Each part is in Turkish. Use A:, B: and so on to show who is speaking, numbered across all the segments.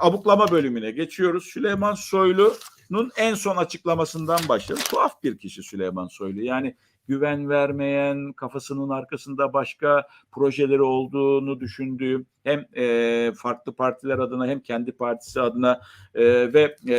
A: abuklama bölümüne geçiyoruz. Süleyman Soylu'nun en son açıklamasından başlayalım. Tuhaf bir kişi Süleyman Soylu. Yani güven vermeyen, kafasının arkasında başka projeleri olduğunu düşündüğüm hem e, farklı partiler adına hem kendi partisi adına e, ve e,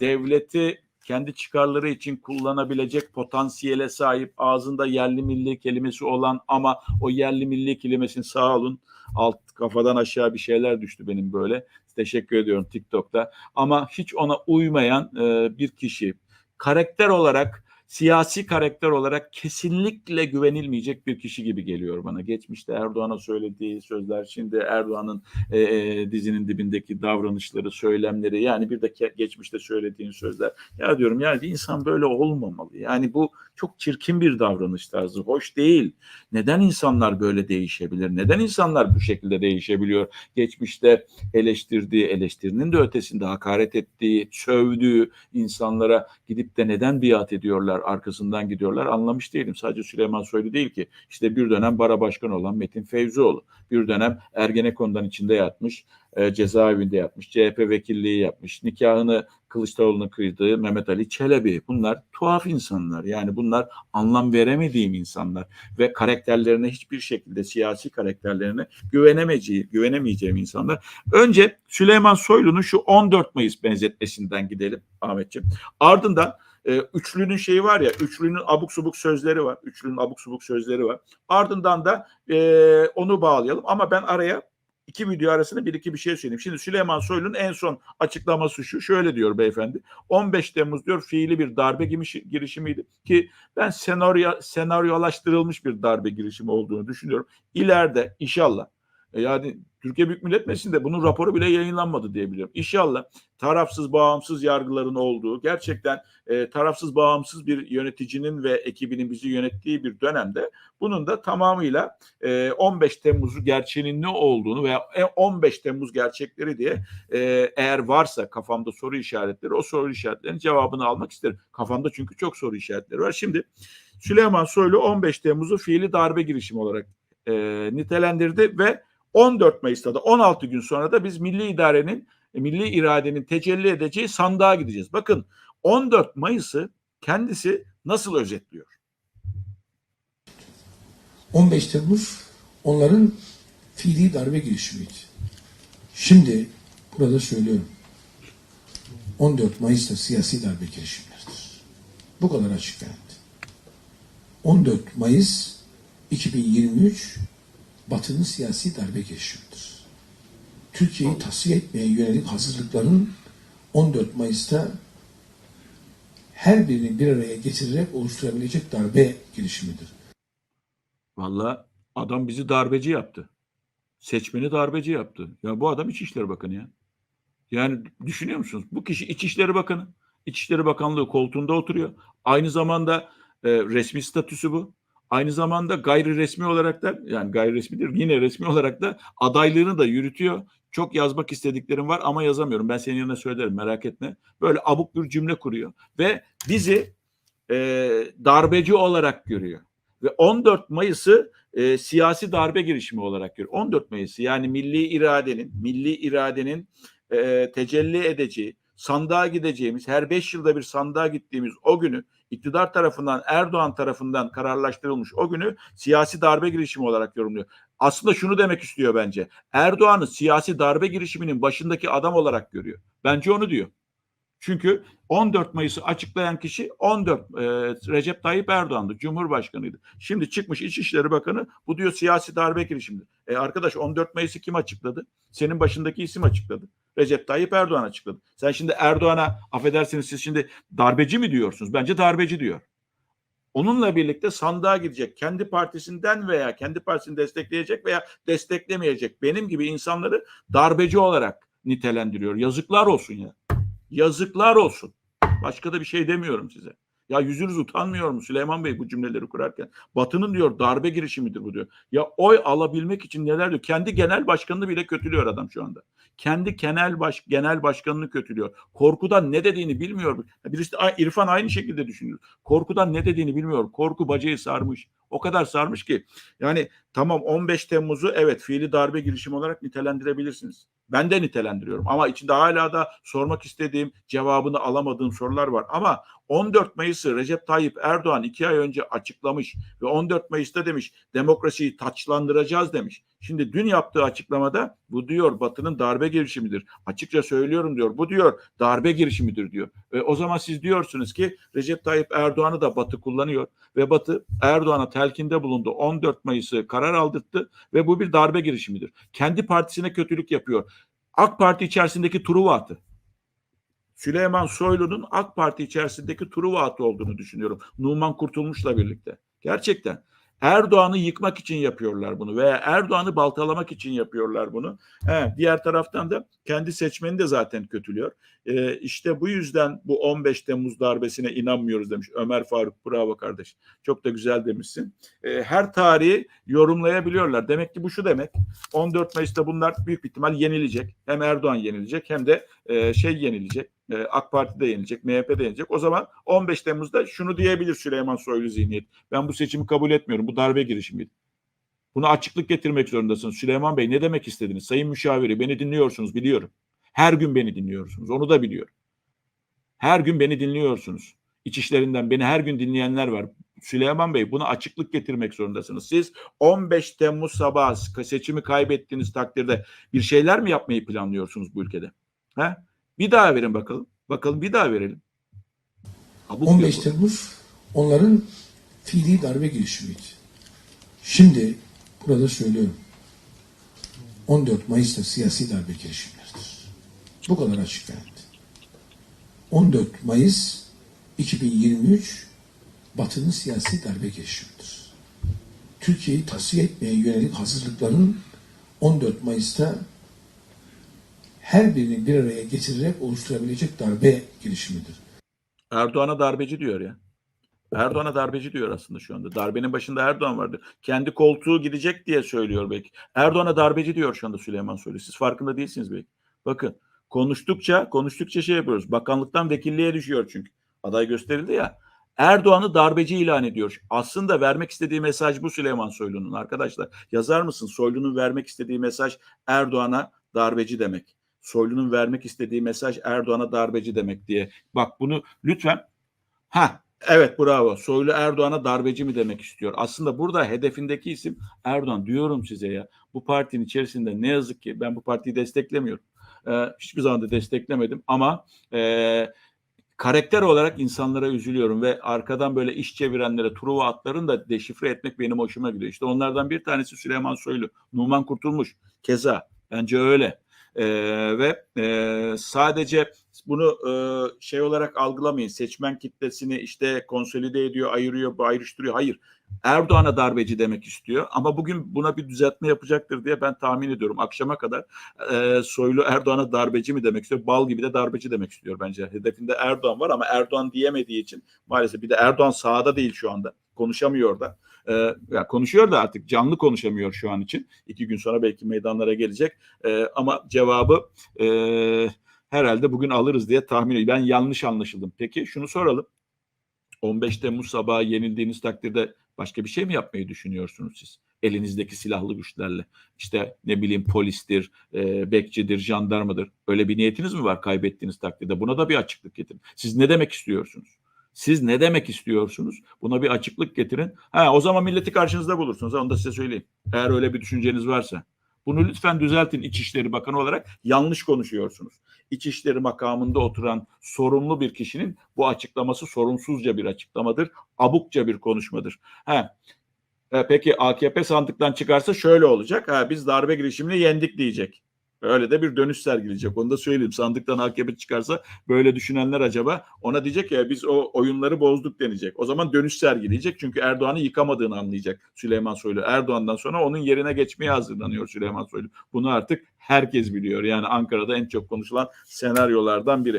A: devleti kendi çıkarları için kullanabilecek potansiyele sahip ağzında yerli milli kelimesi olan ama o yerli milli kelimesini sağ olun alt kafadan aşağı bir şeyler düştü benim böyle. Teşekkür ediyorum TikTok'ta. Ama hiç ona uymayan e, bir kişi karakter olarak siyasi karakter olarak kesinlikle güvenilmeyecek bir kişi gibi geliyor bana. Geçmişte Erdoğan'a söylediği sözler, şimdi Erdoğan'ın e, e, dizinin dibindeki davranışları, söylemleri, yani bir de geçmişte söylediğin sözler. Ya diyorum yani insan böyle olmamalı. Yani bu çok çirkin bir davranış tarzı, hoş değil. Neden insanlar böyle değişebilir? Neden insanlar bu şekilde değişebiliyor? Geçmişte eleştirdiği, eleştirinin de ötesinde hakaret ettiği, sövdüğü insanlara gidip de neden biat ediyorlar, arkasından gidiyorlar anlamış değilim. Sadece Süleyman Soylu değil ki. İşte bir dönem bara başkanı olan Metin Fevzioğlu. Bir dönem Ergenekon'dan içinde yatmış, e, cezaevinde yatmış, CHP vekilliği yapmış, nikahını Kılıçdaroğlu'na kıydığı Mehmet Ali Çelebi. Bunlar tuhaf insanlar. Yani bunlar anlam veremediğim insanlar ve karakterlerine hiçbir şekilde siyasi karakterlerine güvenemeyeceğim, güvenemeyeceğim insanlar. Önce Süleyman Soylu'nun şu 14 Mayıs benzetmesinden gidelim Ahmetciğim. Ardından e, üçlünün şeyi var ya, üçlünün abuk subuk sözleri var. Üçlünün abuk subuk sözleri var. Ardından da e, onu bağlayalım. Ama ben araya iki video arasında bir iki bir şey söyleyeyim. Şimdi Süleyman Soylu'nun en son açıklaması şu. Şöyle diyor beyefendi. 15 Temmuz diyor fiili bir darbe girişi- girişimiydi ki ben senaryo senaryolaştırılmış bir darbe girişimi olduğunu düşünüyorum. İleride inşallah e, yani Türkiye Büyük Millet Meclisi'nde bunun raporu bile yayınlanmadı diye biliyorum. İnşallah tarafsız bağımsız yargıların olduğu gerçekten e, tarafsız bağımsız bir yöneticinin ve ekibinin bizi yönettiği bir dönemde bunun da tamamıyla e, 15 Temmuz'u gerçeğinin ne olduğunu veya e, 15 Temmuz gerçekleri diye e, eğer varsa kafamda soru işaretleri o soru işaretlerinin cevabını almak isterim. Kafamda çünkü çok soru işaretleri var. Şimdi Süleyman Soylu 15 Temmuz'u fiili darbe girişimi olarak e, nitelendirdi ve 14 Mayıs'ta da 16 gün sonra da biz milli idarenin e, milli iradenin tecelli edeceği sandığa gideceğiz. Bakın 14 Mayıs'ı kendisi nasıl özetliyor?
B: 15 Temmuz onların fiili darbe girişimiydi. Şimdi burada söylüyorum. 14 Mayıs'ta siyasi darbe girişimleridir. Bu kadar açık yani. 14 Mayıs 2023 Batı'nın siyasi darbe girişimidir. Türkiye'yi tasfiye etmeye yönelik hazırlıkların 14 Mayıs'ta her birini bir araya getirerek oluşturabilecek darbe girişimidir.
A: Vallahi adam bizi darbeci yaptı. Seçmeni darbeci yaptı. Ya bu adam İçişleri Bakanı ya. Yani düşünüyor musunuz? Bu kişi İçişleri Bakanı. İçişleri Bakanlığı koltuğunda oturuyor. Aynı zamanda e, resmi statüsü bu. Aynı zamanda gayri resmi olarak da yani gayri resmi değil yine resmi olarak da adaylığını da yürütüyor. Çok yazmak istediklerim var ama yazamıyorum. Ben senin yanına söylerim merak etme. Böyle abuk bir cümle kuruyor ve bizi e, darbeci olarak görüyor. Ve 14 Mayıs'ı e, siyasi darbe girişimi olarak görüyor. 14 Mayıs'ı yani milli iradenin, milli iradenin e, tecelli edeceği, sandığa gideceğimiz, her 5 yılda bir sandığa gittiğimiz o günü iktidar tarafından, Erdoğan tarafından kararlaştırılmış o günü siyasi darbe girişimi olarak yorumluyor. Aslında şunu demek istiyor bence. Erdoğan'ı siyasi darbe girişiminin başındaki adam olarak görüyor. Bence onu diyor. Çünkü 14 Mayıs'ı açıklayan kişi 14 e, Recep Tayyip Erdoğan'dı. Cumhurbaşkanıydı. Şimdi çıkmış İçişleri Bakanı bu diyor siyasi darbe girişimidir. E arkadaş 14 Mayıs'ı kim açıkladı? Senin başındaki isim açıkladı. Recep Tayyip Erdoğan açıkladı. Sen şimdi Erdoğan'a affedersiniz siz şimdi darbeci mi diyorsunuz? Bence darbeci diyor. Onunla birlikte sandığa gidecek. Kendi partisinden veya kendi partisini destekleyecek veya desteklemeyecek benim gibi insanları darbeci olarak nitelendiriyor. Yazıklar olsun ya. Yazıklar olsun. Başka da bir şey demiyorum size. Ya yüzünüz utanmıyor mu Süleyman Bey bu cümleleri kurarken? Batı'nın diyor darbe girişimidir bu diyor. Ya oy alabilmek için neler diyor? Kendi genel başkanını bile kötülüyor adam şu anda. Kendi genel baş genel başkanını kötülüyor. Korkudan ne dediğini bilmiyor. Birisi İrfan aynı şekilde düşünüyor. Korkudan ne dediğini bilmiyor. Korku bacayı sarmış. O kadar sarmış ki yani tamam 15 Temmuz'u evet fiili darbe girişimi olarak nitelendirebilirsiniz. Ben de nitelendiriyorum ama içinde hala da sormak istediğim, cevabını alamadığım sorular var. Ama 14 Mayıs'ı Recep Tayyip Erdoğan iki ay önce açıklamış ve 14 Mayıs'ta demiş demokrasiyi taçlandıracağız demiş. Şimdi dün yaptığı açıklamada bu diyor Batı'nın darbe girişimidir. Açıkça söylüyorum diyor. Bu diyor darbe girişimidir diyor. E, o zaman siz diyorsunuz ki Recep Tayyip Erdoğan'ı da Batı kullanıyor ve Batı Erdoğan'a telkinde bulundu. 14 Mayıs'ı karar aldırttı ve bu bir darbe girişimidir. Kendi partisine kötülük yapıyor. AK Parti içerisindeki Truva atı. Süleyman Soylu'nun AK Parti içerisindeki Truva atı olduğunu düşünüyorum. Numan Kurtulmuş'la birlikte. Gerçekten. Erdoğan'ı yıkmak için yapıyorlar bunu veya Erdoğan'ı baltalamak için yapıyorlar bunu. He, diğer taraftan da kendi seçmeni de zaten kötülüyor. Ee, işte bu yüzden bu 15 Temmuz darbesine inanmıyoruz demiş Ömer Faruk. Bravo kardeş. Çok da güzel demişsin. Ee, her tarihi yorumlayabiliyorlar. Demek ki bu şu demek. 14 Mayıs'ta bunlar büyük ihtimal yenilecek. Hem Erdoğan yenilecek hem de e, şey yenilecek. E, AK Parti de yenilecek, MHP de yenilecek. O zaman 15 Temmuz'da şunu diyebilir Süleyman Soylu zihniyet. Ben bu seçimi kabul etmiyorum. Bu darbe girişimiydi. Buna açıklık getirmek zorundasınız. Süleyman Bey ne demek istediniz? Sayın müşaviri beni dinliyorsunuz biliyorum. Her gün beni dinliyorsunuz. Onu da biliyorum. Her gün beni dinliyorsunuz. İçişlerinden beni her gün dinleyenler var. Süleyman Bey buna açıklık getirmek zorundasınız. Siz 15 Temmuz sabahı seçimi kaybettiğiniz takdirde bir şeyler mi yapmayı planlıyorsunuz bu ülkede? He? Bir daha verin bakalım. Bakalım bir daha verelim. Abuk
B: 15
A: yok bu.
B: Temmuz onların fiili darbe girişimiydi. Şimdi burada söylüyorum. 14 Mayıs'ta siyasi darbe girişimleridir. Bu kadar açık yani. 14 Mayıs 2023 Batı'nın siyasi darbe girişimidir. Türkiye'yi tasfiye etmeye yönelik hazırlıkların 14 Mayıs'ta her birini bir araya getirerek oluşturabilecek darbe girişimidir.
A: Erdoğan'a darbeci diyor ya. Erdoğan'a darbeci diyor aslında şu anda. Darbenin başında Erdoğan vardı. Kendi koltuğu gidecek diye söylüyor belki. Erdoğan'a darbeci diyor şu anda Süleyman Soylu. Siz farkında değilsiniz belki. Bakın konuştukça konuştukça şey yapıyoruz. Bakanlıktan vekilliğe düşüyor çünkü. Aday gösterildi ya. Erdoğan'ı darbeci ilan ediyor. Aslında vermek istediği mesaj bu Süleyman Soylu'nun arkadaşlar. Yazar mısın? Soylu'nun vermek istediği mesaj Erdoğan'a darbeci demek. Soylu'nun vermek istediği mesaj Erdoğan'a darbeci demek diye. Bak bunu lütfen ha evet bravo. Soylu Erdoğan'a darbeci mi demek istiyor? Aslında burada hedefindeki isim Erdoğan. Diyorum size ya. Bu partinin içerisinde ne yazık ki ben bu partiyi desteklemiyorum. Ee, hiçbir zaman da desteklemedim ama e, karakter olarak insanlara üzülüyorum ve arkadan böyle iş çevirenlere Truva atların da deşifre etmek benim hoşuma gidiyor. İşte onlardan bir tanesi Süleyman Soylu. Numan Kurtulmuş. Keza. Bence öyle. Ee, ve e, sadece bunu e, şey olarak algılamayın. Seçmen kitlesini işte konsolide ediyor, ayırıyor, ayrıştırıyor. Hayır. Erdoğan'a darbeci demek istiyor. Ama bugün buna bir düzeltme yapacaktır diye ben tahmin ediyorum. Akşama kadar e, Soylu Erdoğan'a darbeci mi demek istiyor? Bal gibi de darbeci demek istiyor bence. Hedefinde Erdoğan var ama Erdoğan diyemediği için maalesef bir de Erdoğan sahada değil şu anda. Konuşamıyor da. E, konuşuyor da artık canlı konuşamıyor şu an için. İki gün sonra belki meydanlara gelecek. E, ama cevabı e, herhalde bugün alırız diye tahmin ediyorum. Ben yanlış anlaşıldım. Peki şunu soralım. 15 Temmuz sabahı yenildiğiniz takdirde başka bir şey mi yapmayı düşünüyorsunuz siz? Elinizdeki silahlı güçlerle. İşte ne bileyim polistir, e, bekçidir, jandarmadır. Öyle bir niyetiniz mi var kaybettiğiniz takdirde? Buna da bir açıklık getirin. Siz ne demek istiyorsunuz? Siz ne demek istiyorsunuz? Buna bir açıklık getirin. Ha, o zaman milleti karşınızda bulursunuz. Onu da size söyleyeyim. Eğer öyle bir düşünceniz varsa. Bunu lütfen düzeltin İçişleri Bakanı olarak. Yanlış konuşuyorsunuz. İçişleri makamında oturan sorumlu bir kişinin bu açıklaması sorumsuzca bir açıklamadır. Abukça bir konuşmadır. Ha, e, peki AKP sandıktan çıkarsa şöyle olacak. Ha, biz darbe girişimini yendik diyecek. Öyle de bir dönüş sergileyecek. Onu da söyleyeyim. Sandıktan AKP çıkarsa böyle düşünenler acaba ona diyecek ya biz o oyunları bozduk denecek. O zaman dönüş sergileyecek. Çünkü Erdoğan'ı yıkamadığını anlayacak Süleyman Soylu. Erdoğan'dan sonra onun yerine geçmeye hazırlanıyor Süleyman Soylu. Bunu artık herkes biliyor. Yani Ankara'da en çok konuşulan senaryolardan biri.